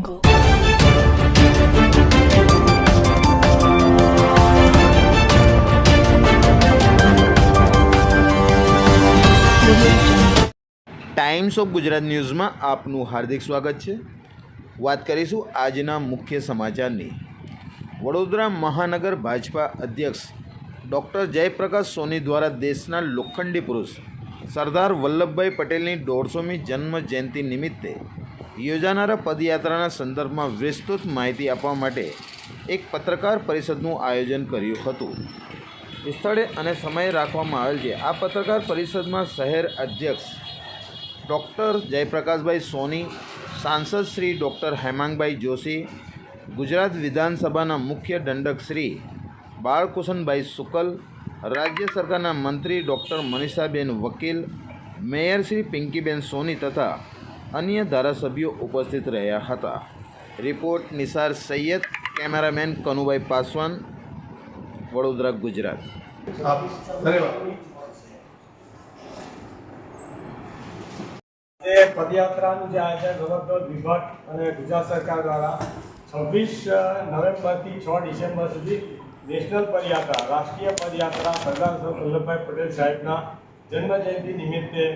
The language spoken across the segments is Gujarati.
Go. ટાઈમ્સ ઓફ ગુજરાત ન્યૂઝમાં આપનું હાર્દિક સ્વાગત છે વાત કરીશું આજના મુખ્ય સમાચારની વડોદરા મહાનગર ભાજપા અધ્યક્ષ ડૉક્ટર જયપ્રકાશ સોની દ્વારા દેશના લોખંડી પુરુષ સરદાર વલ્લભભાઈ પટેલની દોઢસોમી જન્મ જયંતિ નિમિત્તે યોજાનારા પદયાત્રાના સંદર્ભમાં વિસ્તૃત માહિતી આપવા માટે એક પત્રકાર પરિષદનું આયોજન કર્યું હતું. સ્થળે અને સમયે રાખવામાં આવેલ છે. આ પત્રકાર પરિષદમાં શહેર અધ્યક્ષ ડૉક્ટર જયપ્રકાશભાઈ સોની, સાંસદ શ્રી ડૉક્ટર હેમાંગભાઈ જોશી, ગુજરાત વિધાનસભાના મુખ્ય દંડક શ્રી બાળકુશનભાઈ શુકલ રાજ્ય સરકારના મંત્રી ડૉક્ટર મનીષાબેન વકીલ, મેયર શ્રી પિંકીબેન સોની તથા અન્ય ધારાસભ્યો ઉપસ્થિત રહ્યા હતા. Report Nisar Sayed cameraman Kanubhai Paswan, Vadodara, Gujarat. પદયાત્રાનું જે આયોજન ગવર્નર વિભાગ અને ગુજરાત સરકાર દ્વારા છવ્વીસ નવેમ્બરથી છ ડિસેમ્બર સુધી નેશનલ પદયાત્રા, રાષ્ટ્રીય પદયાત્રા સરદાર વલ્લભભાઈ પટેલ સાહેબના જન્મજયંતિ નિમિત્તે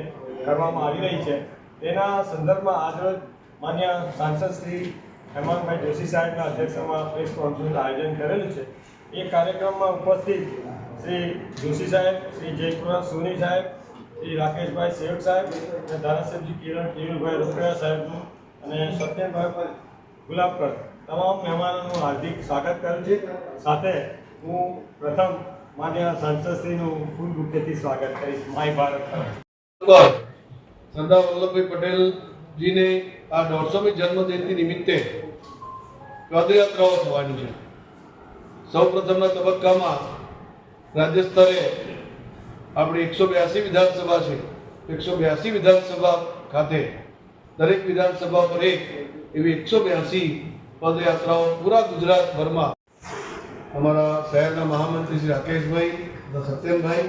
કરવામાં આવી રહી છે. તેના સંદર્ભમાં આજરોજ માન્ય સાંસદ શ્રી હેમંતભાઈ જોશી સાહેબના અધ્યક્ષમાં પ્રેસ કોન્ફરન્સનું આયોજન કરેલું છે. એ કાર્યક્રમમાં ઉપસ્થિત શ્રી જોશી સાહેબ, શ્રી જયપ્રકાશ સોની સાહેબ, શ્રી રાકેશભાઈ સેવક સાહેબ અને ધારાસભ્યજી કિરણ કેયુરભાઈ રોકડિયા સાહેબનું અને સત્યનભાઈ ગુલાબકર તમામ મહેમાનોનું હાર્દિક સ્વાગત કરું છું. સાથે હું પ્રથમ માન્ય સાંસદશ્રીનું ફૂલ ગુપ્તેથી સ્વાગત કરીશ. માય ભારત. સરદાર વલ્લભભાઈ પટેલજીને આ દોઢસોમી જન્મજયંતિ નિમિત્તે પદયાત્રાઓ થવાની છે. સૌ પ્રથમના તબક્કામાં રાજ્ય સ્તરે આપણી એકસો બ્યાસી વિધાનસભા છે. એકસો બ્યાસી વિધાનસભા ખાતે દરેક વિધાનસભા પર એક એવી એકસો બ્યાસી પદયાત્રાઓ પૂરા ગુજરાતભરમાં. અમારા શહેરના મહામંત્રી શ્રી રાકેશભાઈ સત્યનભાઈ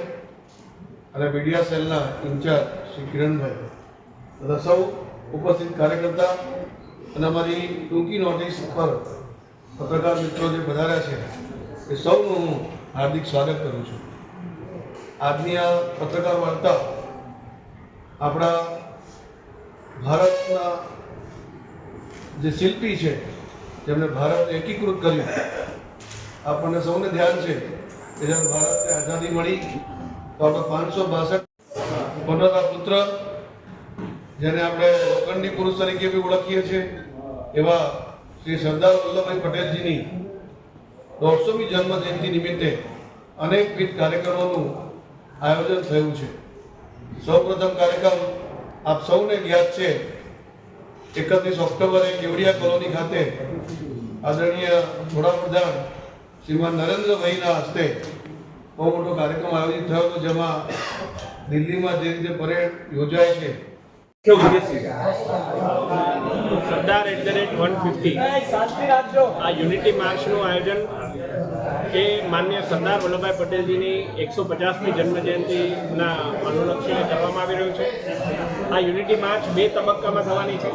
અને મીડિયા સેલના ઇન્ચાર્જ શ્રી કિરણભાઈ. તથા સૌ ઉપસ્થિત કાર્યકર્તા અને અમારી ટૂંકી નોટિસ પર પત્રકાર મિત્રો જે પધાર્યા છે, એ સૌનું હું હાર્દિક સ્વાગત કરું છું. આજની આ પત્રકાર વાર્તા આપણા ભારતના જે શિલ્પી છે, જેમણે ભારત એકીકૃત કર્યું, આપણને સૌને ધ્યાન છે કે જ્યારે ભારતને આઝાદી મળી તો આપણે પાંચસો બાસઠ પનોતા પુત્ર, જેને આપણે પુરુષ તરીકે બી ઓળખીએ છીએ, એવા શ્રી સરદાર વલ્લભભાઈ પટેલજીની દોઢસોમી જન્મ જયંતિ નિમિત્તે અનેકવિધ કાર્યક્રમોનું આયોજન થયું છે. સૌપ્રથમ કાર્યક્રમ આપ સૌને યાદ છે, એકત્રીસ ઓક્ટોબરે કેવડિયા કોલોની ખાતે આદરણીય વડાપ્રધાન શ્રીમાન નરેન્દ્રભાઈના હસ્તે બહુ મોટો કાર્યક્રમ આયોજિત થયો હતો જેમાં દિલ્હીમાં જે રીતે પરેડ યોજાય છે. Sardar at the rate one fifty આ યુનિટી માર્ચનું આયોજન એ માન્ય સરદાર વલ્લભભાઈ પટેલજીની એકસો પચાસમી જન્મજયંતિના અનુલક્ષીને કરવામાં આવી રહ્યું છે. આ યુનિટી માર્ચ બે તબક્કામાં થવાની છે.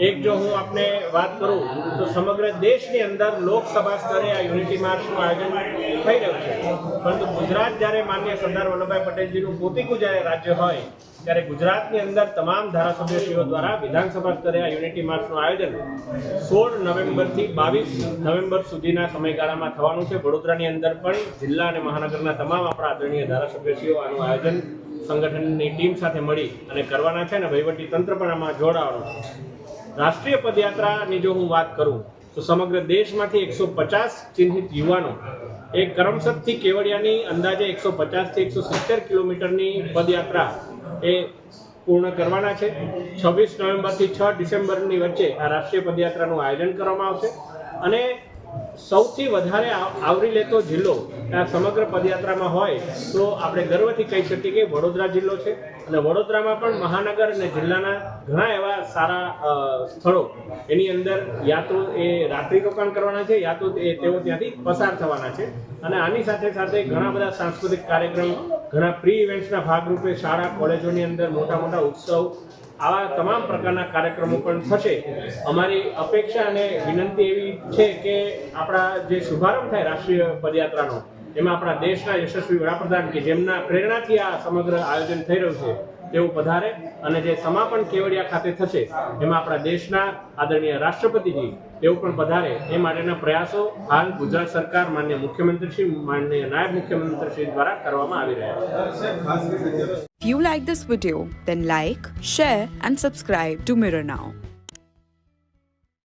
એક જો હું આપને વાત કરું, તો સમગ્ર દેશની અંદર લોકસભા સ્તરે આ યુનિટી માર્ચનું આયોજન થઈ રહ્યું છે. પરંતુ ગુજરાત જ્યારે માન્ય સરદાર વલ્લભભાઈ પટેલજીનું પોતીકું જ્યારે રાજ્ય હોય, ત્યારે ગુજરાતની અંદર તમામ ધારાસભ્યશ્રીઓ દ્વારા વિધાનસભા સ્તરે આ યુનિટી માર્ચનું આયોજન સોળ નવેમ્બરથી બાવીસ નવેમ્બર સુધીના સમયગાળામાં થવાનું છે. વડોદરાની અંદર પણ જિલ્લા અને મહાનગરના તમામ આપણા આદરણીય ધારાસભ્યશ્રીઓ આનું આયોજન સંગઠનની ટીમ સાથે મળી અને કરવાના છે અને વહીવટી તંત્ર પણ આમાં જોડાવાનું છે. રાષ્ટ્રીય પદયાત્રાની જો હું વાત કરું, તો સમગ્ર દેશમાંથી એકસો પચાસ ચિહ્નિત યુવાનો એ કરમસદથી કેવડિયાની અંદાજે એકસો પચાસથી એકસો સિત્તેર કિલોમીટરની પદયાત્રા એ પૂર્ણ કરવાના છે. છવ્વીસ નવેમ્બરથી છ ડિસેમ્બરની વચ્ચે આ રાષ્ટ્રીય પદયાત્રાનું આયોજન કરવામાં આવશે. અને સૌથી વધારે આવ- આવરી લેતો જિલ્લો સમગ્ર પદયાત્રામાં હોય તો આપણે ગર્વથી કહી શકીએ કે વડોદરા જિલ્લો છે. અને વડોદરામાં પણ મહાનગર અને જિલ્લાના ઘણા એવા સારા સ્થળો એની અંદર યા તો એ રાત્રિ રોકાણ કરવાના છે, યા તો એ તેઓ ત્યાંથી પસાર થવાના છે. અને આની સાથે સાથે ઘણા બધા સાંસ્કૃતિક કાર્યક્રમ ઘણા પ્રી ઇવેન્ટ્સના ભાગરૂપે શાળા, કોલેજોની અંદર મોટા મોટા ઉત્સવ, આવા તમામ પ્રકારના કાર્યક્રમો પણ થશે. અમારી અપેક્ષા અને વિનંતી એવી છે કે આપણા જે શુભારંભ થાય રાષ્ટ્રીય પદયાત્રાનો, એમાં આપણા દેશના યશસ્વી વડાપ્રધાન કે જેમના પ્રેરણાથી આ સમગ્ર આયોજન થઈ રહ્યું છે તેવું પધારે અને જે સમાપન કેવડિયા ખાતે થશે એમાં આપણા દેશના આદરણીય રાષ્ટ્રપતિજી તેવું પણ પધારે એ માટેના પ્રયાસો હાલ ગુજરાત સરકાર માન્ય મુખ્યમંત્રી શ્રી માનનીય નાયબ મુખ્યમંત્રી શ્રી દ્વારા કરવામાં આવી રહ્યા છે If you like this video, then like, share, and subscribe to Mirror Now.